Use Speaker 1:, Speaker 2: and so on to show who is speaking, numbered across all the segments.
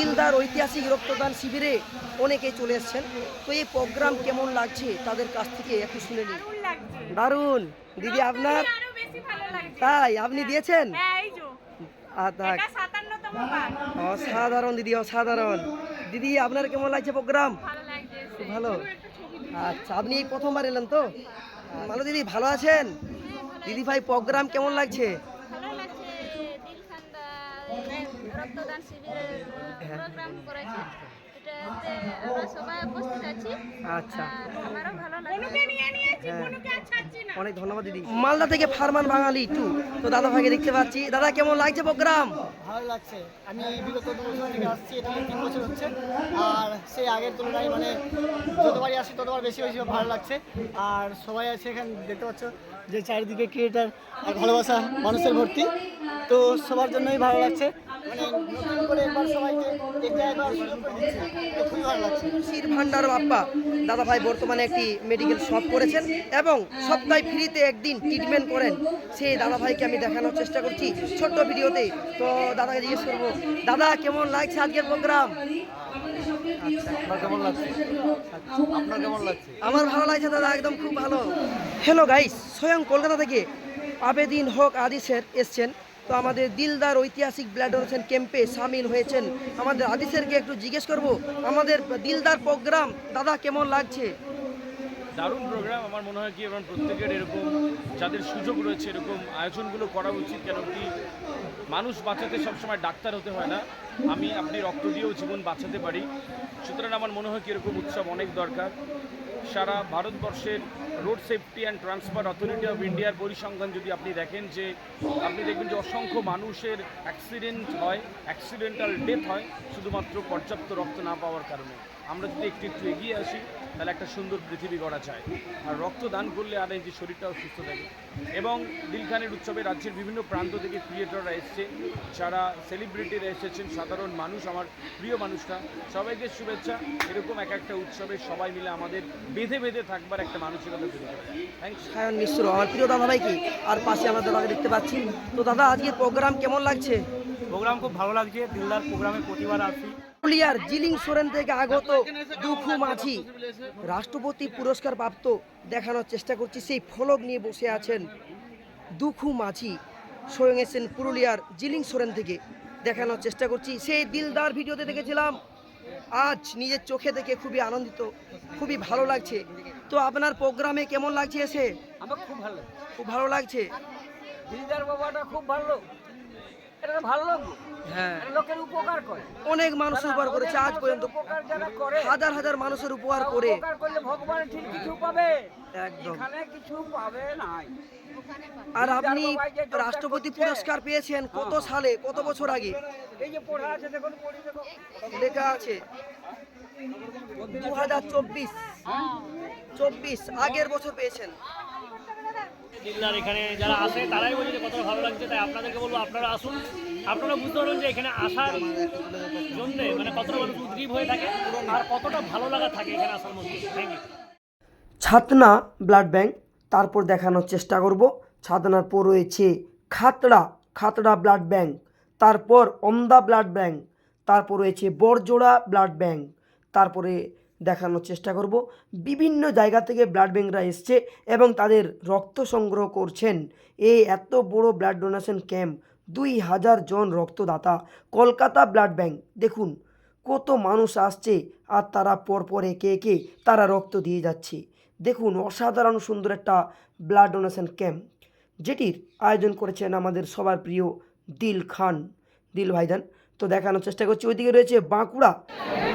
Speaker 1: দিলদার ঐতিহাসিক রক্তদান শিবিরে অনেকেই চলে এসেছেন। তো এই প্রোগ্রাম কেমন লাগছে? তাদের কাছ থেকে একটু শুনে নিন।
Speaker 2: দারুণ
Speaker 1: দিদি আপনার? তাই? আপনি দিয়েছেন?
Speaker 2: হ্যাঁ এই যে।
Speaker 1: আর থাক।
Speaker 2: এটা 57 তম বার
Speaker 1: অসাধারণ দিদি অসাধারণ। দিদি আপনার কেমন লাগছে প্রোগ্রাম?
Speaker 2: ভালো
Speaker 1: আচ্ছা আপনি প্রথমবার এলেন তো? ভালো দিদি ভালো আছেন? দিদি ভাই প্রোগ্রাম কেমন লাগছে?
Speaker 3: রক্তদান শিবিরের প্রোগ্রাম করেছে। এটাতে আমরা সবাই উপস্থিত আছি।
Speaker 1: আচ্ছা।
Speaker 3: আমারও ভালো লাগছে
Speaker 1: হ্যাঁ।
Speaker 2: কোনোকে আর ছাড়ছি না।
Speaker 1: অনেক ধন্যবাদ দিদি। মালদা থেকে ফারমান বাঙালি টু। তো দাদা ভাইকে দেখতে পাচ্ছি। দাদা কেমন লাগছে প্রোগ্রাম?
Speaker 4: ভালো লাগছে। আমি বিগত দু বছর থেকে আসছি এটা তিন বছর হচ্ছে। আর সেই আগের তুলনায় মানে যতবারই আসি ততবার বেশি বেশি ভালো লাগছে। আর সবাই আছে এখানে দেখতে পাচ্ছ যে চারিদিকে ক্রিয়েটার আর ভালোবাসা মানুষের ভর্তি। তো সবার জন্যই ভালো লাগছে। মানে নতুন করে এবার সবাইকে এটা একবার সুযোগ করে দিচ্ছে। খুবই ভালো লাগছে।
Speaker 1: শির ভান্ডার বাপ্পা দাদা ভাই বর্তমানে একটি মেডিকেল শপ করেছেন এবং সপ্তাহে ফ্রিতে একদিন ট্রিটমেন্ট করেন। সেই দাদা ভাইকে আমি দেখানোর চেষ্টা করছি ছোট্ট ভিডিওতে। তো দাদাকে জিজ্ঞেস করব দাদা কেমন লাগছে আজকের প্রোগ্রাম আমার ভালো লাগছে দাদা একদম খুব ভালো। হ্যালো গাইস স্বয়ং কলকাতা থেকে আবেদিন হক আদিসের এসছেন। তো আমাদের দিলদার ঐতিহাসিক ব্লাড ডোনেশন ক্যাম্পে সামিল হয়েছেন। আমাদের আদিসেরকে একটু জিজ্ঞেস করব, আমাদের দিলদার প্রোগ্রাম, দাদা কেমন লাগছে?
Speaker 5: দারুণ প্রোগ্রাম। আমার মনে হয় কি এবং প্রত্যেকের এরকম যাদের সুযোগ রয়েছে, এরকম আয়োজনগুলো করা উচিত কেন কি, মানুষ বাঁচাতে সবসময় ডাক্তার হতে হয় না। আমি আপনি রক্ত দিয়েও জীবন বাঁচাতে পারি। সুতরাং আমার মনে হয় কি, এরকম উৎসব অনেক দরকার। সারা ভারতবর্ষের road safety and transport authority of ইন্ডিয়ার পরিসংখ্যান যদি আপনি দেখেন যে আপনি দেখবেন যে অসংখ্য মানুষের অ্যাক্সিডেন্ট হয়, অ্যাক্সিডেন্টাল ডেথ হয়, শুধুমাত্র পর্যাপ্ত রক্ত না পাওয়ার কারণে। আমরা যদি একটু একটু এগিয়ে আসি তাহলে একটা সুন্দর পৃথিবী গড়া যায়। আর রক্ত দান করলে আর এই যে শরীরটাও সুস্থ থাকে। এবং দিলখানের উৎসবে রাজ্যের বিভিন্ন প্রান্ত থেকে ক্রিয়েটররা এসছে। যারা সেলিব্রিটিরা এসেছেন সাধারণ মানুষ আমার প্রিয় মানুষরা সবাইকে শুভেচ্ছা। এরকম এক একটা উৎসবে সবাই মিলে আমাদের বেঁধে বেঁধে থাকবার একটা মানসিকতা তৈরি করে থ্যাংকস
Speaker 1: সায়ন মিশ্র আমার প্রিয় দাদা ভাই কি? আর পাশে আমরা দাদাকে দেখতে পাচ্ছি। তো দাদা আজকের প্রোগ্রাম কেমন লাগছে?
Speaker 4: প্রোগ্রাম খুব ভালো লাগছে। দিলদার প্রোগ্রামে প্রতিবার আসি।
Speaker 1: পুরুলিয়ার জিলিং সোরেন থেকে আগত দুখু মাঝি। রাষ্ট্রপতি পুরস্কার প্রাপ্ত দেখানোর চেষ্টা করছি সেই ফলক নিয়ে বসে আছেন দুখু মাঝি। স্বয়ং এসেছেন পুরুলিয়ার জিলিং সোরেন থেকে দেখানোর চেষ্টা করছি। সেই দিলদার ভিডিওতে দেখেছিলাম আজ নিজের চোখে দেখে খুবই আনন্দিত খুবই ভালো লাগছে। তো আপনার প্রোগ্রামে কেমন লাগছে এসে?
Speaker 4: আমার খুব ভালো
Speaker 1: খুব ভালো লাগছে।
Speaker 4: দিলদার বাবাটা খুব ভালো। এটা ভালো লাগবে
Speaker 1: হ্যাঁ।
Speaker 4: লোকের উপকার করে।
Speaker 1: অনেক মানুষ উপকার করেছে আজ পর্যন্ত
Speaker 4: উপকার যারা করে
Speaker 1: হাজার হাজার মানুষের উপকার করে।
Speaker 4: উপকার করলে ভগবান ঠিক কিছু পাবে।
Speaker 1: একদম।
Speaker 4: এখানে কিছু পাবে নাই।
Speaker 1: আর আপনি রাষ্ট্রপতি পুরস্কার পেয়েছেন কত সালে কত বছর আগে?
Speaker 4: এই যে পড়া আছে দেখুন পড়ি দেখো
Speaker 1: লেখা আছে দু হাজার চব্বিশ। চব্বিশ আগের বছর পেয়েছেন।
Speaker 6: দিলদার এখানে যারা আসে তারাই বলছে যে কতটা ভালো লাগছে তাই আপনাদেরকে বলব আপনারা আসুন। আপনারা বুঝতে পারবেন যে এখানে আসার জন্যে মানে কতটা মানুষ উদ্গ্রীব হয়ে থাকে আর কতটা ভালো লাগা থাকে এখানে আসার মধ্যে। Thank you
Speaker 1: Chhatna blood bank, তারপর দেখানোর চেষ্টা করব। ছাতনার পর রয়েছে খাতড়া খাতড়া ব্লাড ব্যাংক, তারপর অন্দা ব্লাড ব্যাংক, তারপর রয়েছে বড়জোড়া ব্লাড ব্যাংক, তারপরে দেখানোর চেষ্টা করব। বিভিন্ন জায়গা থেকে ব্লাড ব্যাংকরা এসছে এবং তাদের রক্ত সংগ্রহ করছেন। এই এত বড় ব্লাড ডোনেশন ক্যাম্প দুই হাজার জন রক্তদাতা কলকাতা ব্লাড ব্যাংক। দেখুন, কত মানুষ আসছে আর তারা পরপর একে একে তারা রক্ত দিয়ে যাচ্ছে। দেখুন, অসাধারণ সুন্দর একটা ব্লাড ডোনেশন ক্যাম্প, যেটির আয়োজন করেছেন আমাদের সবার প্রিয় দিল খান। দিল ভাইজান, তো দেখানোর চেষ্টা করছি। ওইদিকে রয়েছে বাঁকুড়া।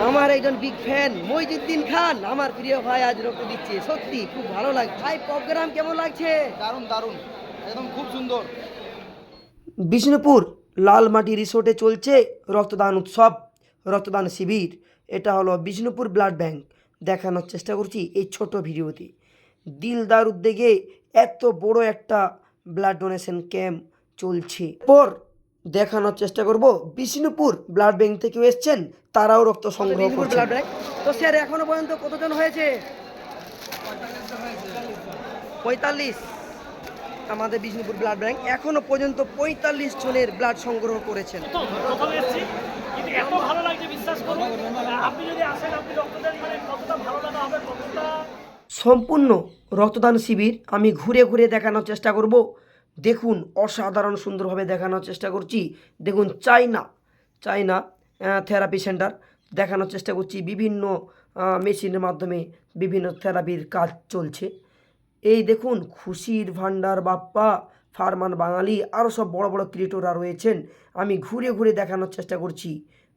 Speaker 1: আমার একজন বিগ ফ্যান মইজুদ্দিন খান। আমার প্রিয় ভাই আজ রক্ত দিচ্ছে। সত্যি, খুব ভালো লাগছে। ভাই প্রোগ্রাম কেমন লাগছে?
Speaker 4: দারুণ দারুণ। একদম খুব সুন্দর।
Speaker 1: বিষ্ণুপুর লালমাটি রিসোর্টে চলছে রক্তদান উৎসব রক্তদান শিবির। এটা হলো বিষ্ণুপুর ব্লাড ব্যাংক। দেখানোর চেষ্টা করছি এই ছোট ভিডিওতে। দিলদার উদ্যোগে এত বড় একটা ব্লাড ডোনেশন ক্যাম্প চলছে। পর দেখানোর চেষ্টা করব বিষ্ণুপুর ব্লাড ব্যাংক থেকেও এসছেন তারাও রক্ত সংগ্রহ করছে ব্লাড ব্যাংক। তো স্যার এখনও পর্যন্ত কতজন হয়েছে? পঁয়তাল্লিশ। আমাদের বিষ্ণুপুর ব্লাড ব্যাংক এখনও পর্যন্ত পঁয়তাল্লিশ জনের ব্লাড সংগ্রহ করেছেন।
Speaker 6: তো প্রথমে এসেছি। কিন্তু এত ভালো লাগছে বিশ্বাস আপনি যদি আসেন আপনি রক্ত মানে কতটা ভালো লাগা হবে কতটা
Speaker 1: সম্পূর্ণ রক্তদান শিবির আমি ঘুরে ঘুরে দেখানোর চেষ্টা করব। দেখুন অসাধারণ সুন্দরভাবে দেখানোর চেষ্টা করছি। দেখুন চাইনা চাইনা থেরাপি সেন্টার দেখানোর চেষ্টা করছি। বিভিন্ন মেশিনের মাধ্যমে বিভিন্ন থেরাপির কাজ চলছে। এই দেখুন, খুশির ভান্ডার বাপ্পা, ফারমান বাঙালি আরও সব বড় বড় ক্রিয়েটররা রয়েছেন। আমি ঘুরে ঘুরে দেখানোর চেষ্টা করছি।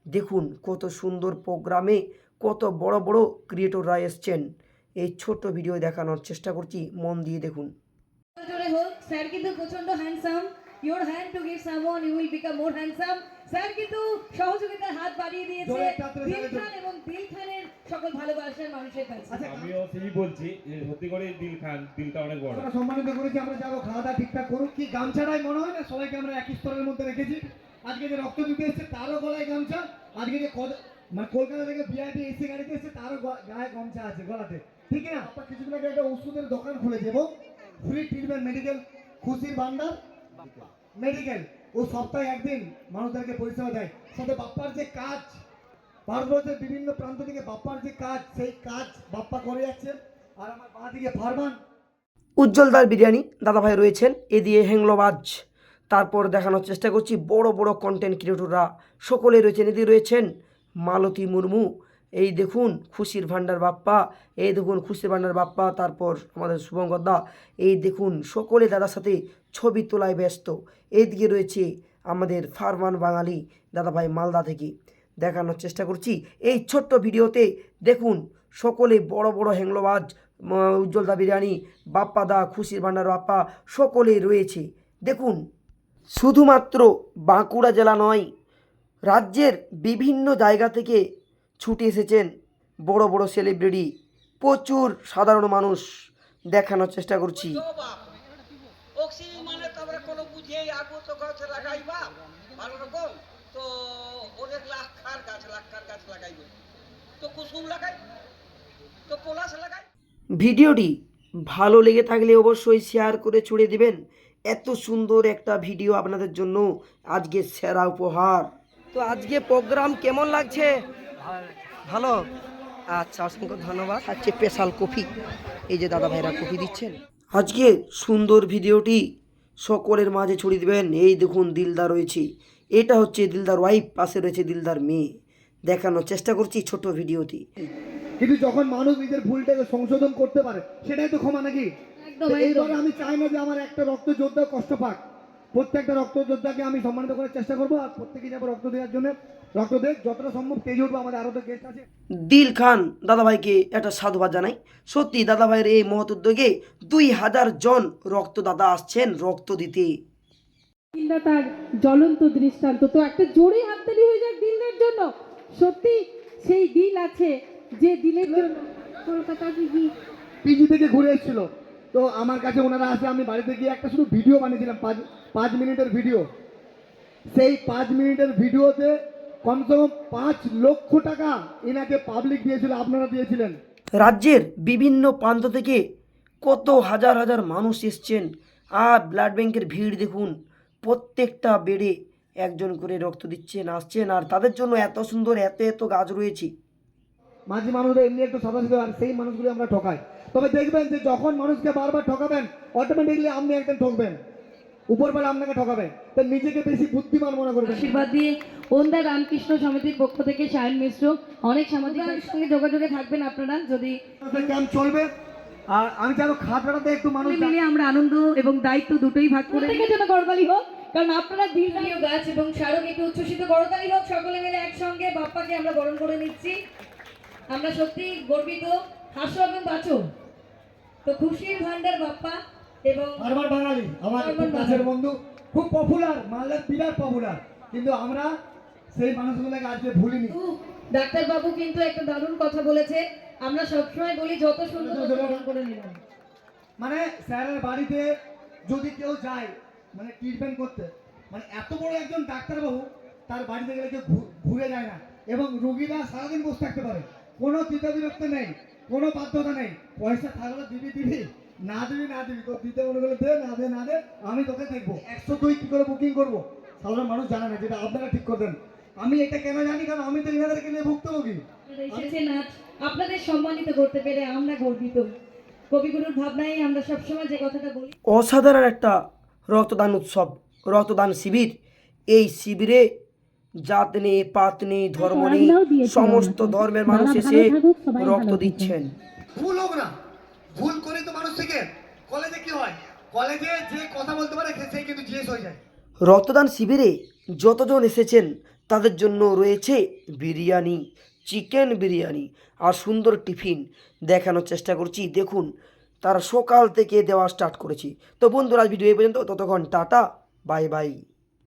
Speaker 1: দেখুন, কত সুন্দর প্রোগ্রামে কত বড় বড় ক্রিয়েটররা এসছেন। এই ছোট ভিডিও দেখানোর চেষ্টা করছি, মন দিয়ে দেখুন।
Speaker 7: স্যার কিন্তু প্রচণ্ড handsome your hand to give someone you will become more handsome sir কিন্তু সহযোগিতার হাত বাড়িয়ে দিয়েছে দিল খান এবং দিল খানের সকল ভালোবাসার মানুষের কাছে।
Speaker 8: আমিও সেই বলছি যে সত্যি করে দিল খান দিলটা অনেক বড়।
Speaker 4: আমরা সম্মানিত করেছি আমরা যাব খাওয়া দাওয়া ঠিকঠাক করুক। কি গামছাটাই মনে হয় না? সবাইকে আমরা একই স্তরের মধ্যে রেখেছি। আজকে যে রক্ত দিতে এসছে তারও গলায় গামছা। আজকে যে মানে কলকাতা থেকে বিআইপি এসি গাড়িতে এসছে তারও গায়ে গামছা আছে গলাতে। ঠিক না? আপনার কিছুদিন আগে একটা ওষুধের দোকান খুলেছে এবং ফ্রি ট্রিটমেন্ট মেডিকেল খুশির ভান্ডার। মেডিকেল ও সপ্তাহে একদিন মানুষদেরকে পরিষেবা দেয়। সাথে বাপ্পার যে কাজ, ভারতবর্ষের বিভিন্ন প্রান্ত থেকে বাপ্পার যে কাজ, সেই কাজ বাপ্পা করে যাচ্ছে। আর আমার বাঁ দিকে ফারমান।
Speaker 1: উজ্জ্বলদার বিরিয়ানি দাদাভাই রয়েছেন, এ দিয়ে হেংলোবাজ। তারপর দেখানোর চেষ্টা করছি বড় বড় কন্টেন্ট ক্রিয়েটররা সকলে রয়েছেন, এদিকে রয়েছেন মালতী মুর্মু। এই দেখুন খুশির ভান্ডার বাপ্পা, এই দেখুন খুশির ভান্ডার বাপ্পা, তারপর আমাদের শুভঙ্কর দা, এই দেখুন সকলে দাদার সাথে ছবি তোলায় ব্যস্ত। এইদিকে রয়েছে আমাদের ফারমান বাঙালি দাদাভাই মালদা থেকে। দেখানোর চেষ্টা করছি। এই ছোট্ট ভিডিওতে দেখুন সকলে বড় বড় হ্যাংলোবাজ উজ্জ্বলদা বিরিয়ানি, বাপ্পা দা, খুশির ভান্ডার বাপ্পা সকলেই রয়েছে। দেখুন শুধুমাত্র বাঁকুড়া জেলা নয়, রাজ্যের বিভিন্ন জায়গা থেকে ছুটে এসেছেন বড় বড় সেলিব্রিটি প্রচুর সাধারণ মানুষ দেখানোর চেষ্টা করছি।
Speaker 9: মানে তো গাছ গাছ লাগাইবে। তো কুসুম লাগাই তো পলাশ লাগাই।
Speaker 1: ভিডিওটি ভালো লেগে থাকলে অবশ্যই শেয়ার করে ছুড়ে দিবেন। এত সুন্দর একটা ভিডিও আপনাদের জন্য আজকে সেরা উপহার। তো আজকে প্রোগ্রাম কেমন লাগছে? ভালো? আচ্ছা অসংখ্য ধন্যবাদ। আজকে স্পেশাল কফি। এই যে দাদা ভাইরা কফি দিচ্ছেন। আজকে সুন্দর ভিডিওটি সকলের মাঝে ছড়িয়ে দিবেন। এই দেখুন দিলদার রয়েছে। এটা হচ্ছে দিলদার ওয়াইফ পাশে রয়েছে দিলদার মেয়ে। দেখানোর চেষ্টা করছি ছোট ভিডিওটি।
Speaker 4: কিন্তু যখন মানুষ নিজের ভুলটাকে সংশোধন করতে পারে সেটাই তো ক্ষমা নাকি। এইবারে আমি চাই না যে আমার একটা রক্ত যোদ্ধা কষ্ট পাক। প্রত্যেকটা রক্ত যোদ্ধাকে আমি সম্মানিত করার চেষ্টা করব আর প্রত্যেকে যাব রক্ত দেওয়ার জন্য। রক্ত দেখ যতটা সম্ভব তেজ উঠবো আমাদের আরও তো গেস্ট আছে।
Speaker 1: দিল খান দাদাভাইকে একটা সাধুবাদ জানাই। সত্যি দাদাভাইয়ের এই মহৎ উদ্যোগে দুই হাজার জন রক্তদাতা আসছেন রক্ত দিতে।
Speaker 10: দিলদা তার জ্বলন্ত দৃষ্টান্ত। তো একটা জোরে হাততালি হয়ে যাক দিলদার জন্য। সত্যি সেই দিল আছে যে দিলের জন্য। কলকাতা কি
Speaker 4: পিজি থেকে ঘুরে এসেছিল। তো আমার কাছে ওনারা আসে আমি বাড়িতে গিয়ে একটা শুধু ভিডিও বানিয়েছিলাম পাঁচ পাঁচ মিনিটের ভিডিও সেই পাঁচ মিনিটের ভিডিওতে কমসে কম পাঁচ লক্ষ টাকা এনাকে পাবলিক দিয়েছিল আপনারা দিয়েছিলেন।
Speaker 1: রাজ্যের বিভিন্ন প্রান্ত থেকে কত হাজার হাজার মানুষ এসছেন। আর ব্লাড ব্যাংকের ভিড় দেখুন প্রত্যেকটা বেডে একজন করে রক্ত দিচ্ছেন আসছেন আর তাদের জন্য এত সুন্দর এত এত গাছ রয়েছে।
Speaker 4: মাঝে মানুষরা এমনি একটু সাদা সাদা আর সেই মানুষগুলো আমরা ঠকাই। তবে দেখবেন যে যখন মানুষকে বারবার ঠকাবেন অটোমেটিকলি আপনি একদিন ঠকবেন। উপরবেলা আপনাকে ঠকাবে। তো নিজেকে বেশি বুদ্ধিমান মনে করবেন
Speaker 7: আশীর্বাদ দিয়ে ওন্দা রামকৃষ্ণ সমিতির পক্ষ থেকে সায়ন মিশ্র অনেক সামাজিক সঙ্গে যোগাযোগে থাকবেন আপনারা যদি
Speaker 4: ক্যাম্প চলবে। আর আমি চাইব খাতড়াতে একটু মানুষ
Speaker 7: মিলে আমরা আনন্দ এবং দায়িত্ব দুটোই ভাগ করে থেকে যেন করবালি হোক কারণ আপনারা দিল গাছ এবং স্মারকীকে উচ্ছ্বসিত করতালি হোক সকলে মিলে একসঙ্গে বাপ্পাকে আমরা বরণ করে নিচ্ছি। আমরা সত্যি গর্বিত। হাসো এবং বাঁচো। তো খুশির ভান্ডার বাপ্পা। এবং
Speaker 4: বারবার বাঙালি আমার কাছের বন্ধু খুব পপুলার মালদার বিরাট পপুলার কিন্তু আমরা সেই মানুষগুলোকে আজকে ভুলিনি।
Speaker 7: ডাক্তারবাবু কিন্তু একটা দারুণ কথা বলেছে। আমরা সবসময় বলি যত সুন্দর করে নিলাম।
Speaker 4: মানে স্যারের বাড়িতে যদি কেউ যায় মানে ট্রিটমেন্ট করতে মানে এত বড় একজন ডাক্তারবাবু তার বাড়িতে গেলে কেউ ঘুরে যায় না। এবং রুগীরা সারাদিন বসে থাকতে পারে। কোনো দ্বিধা বিরক্ত নেই কোনো বাধ্যতা নেই। পয়সা থাকলে দিবি দিবি। না দিবি না দিবি তো দিতে মনে করলে দে না দে না দে আমি তোকে দেখব। একশো দুই কী করে বুকিং করব? সাধারণ মানুষ জানে না যেটা আপনারা ঠিক করবেন। আমি এটা কেন জানি? কারণ আমি তো এনাদেরকে নিয়ে ভুক্তভোগী
Speaker 7: আপনাদের সম্মানিত করতে পেরে আমরা গর্বিত। কবিগুরুর ভাবনায় আমরা সবসময় যে কথাটা বলি
Speaker 1: অসাধারণ একটা রক্তদান উৎসব রক্তদান শিবির। এই শিবিরে জাত নেই পাত নেই ধর্ম নেই সমস্ত ধর্মের মানুষ এসে রক্ত দিচ্ছেন।
Speaker 4: ভুল হোক না ভুল করে
Speaker 1: রক্তদান শিবিরে যতজন এসেছেন, তাদের জন্য রয়েছে বিরিয়ানি, চিকেন বিরিয়ানি আর সুন্দর টিফিন দেখানোর চেষ্টা করছি। দেখুন, তারা সকাল থেকে দেওয়া স্টার্ট করেছি। তো বন্ধুরা ভিডিও এই পর্যন্ত। ততক্ষণ টাটা, বাই বাই।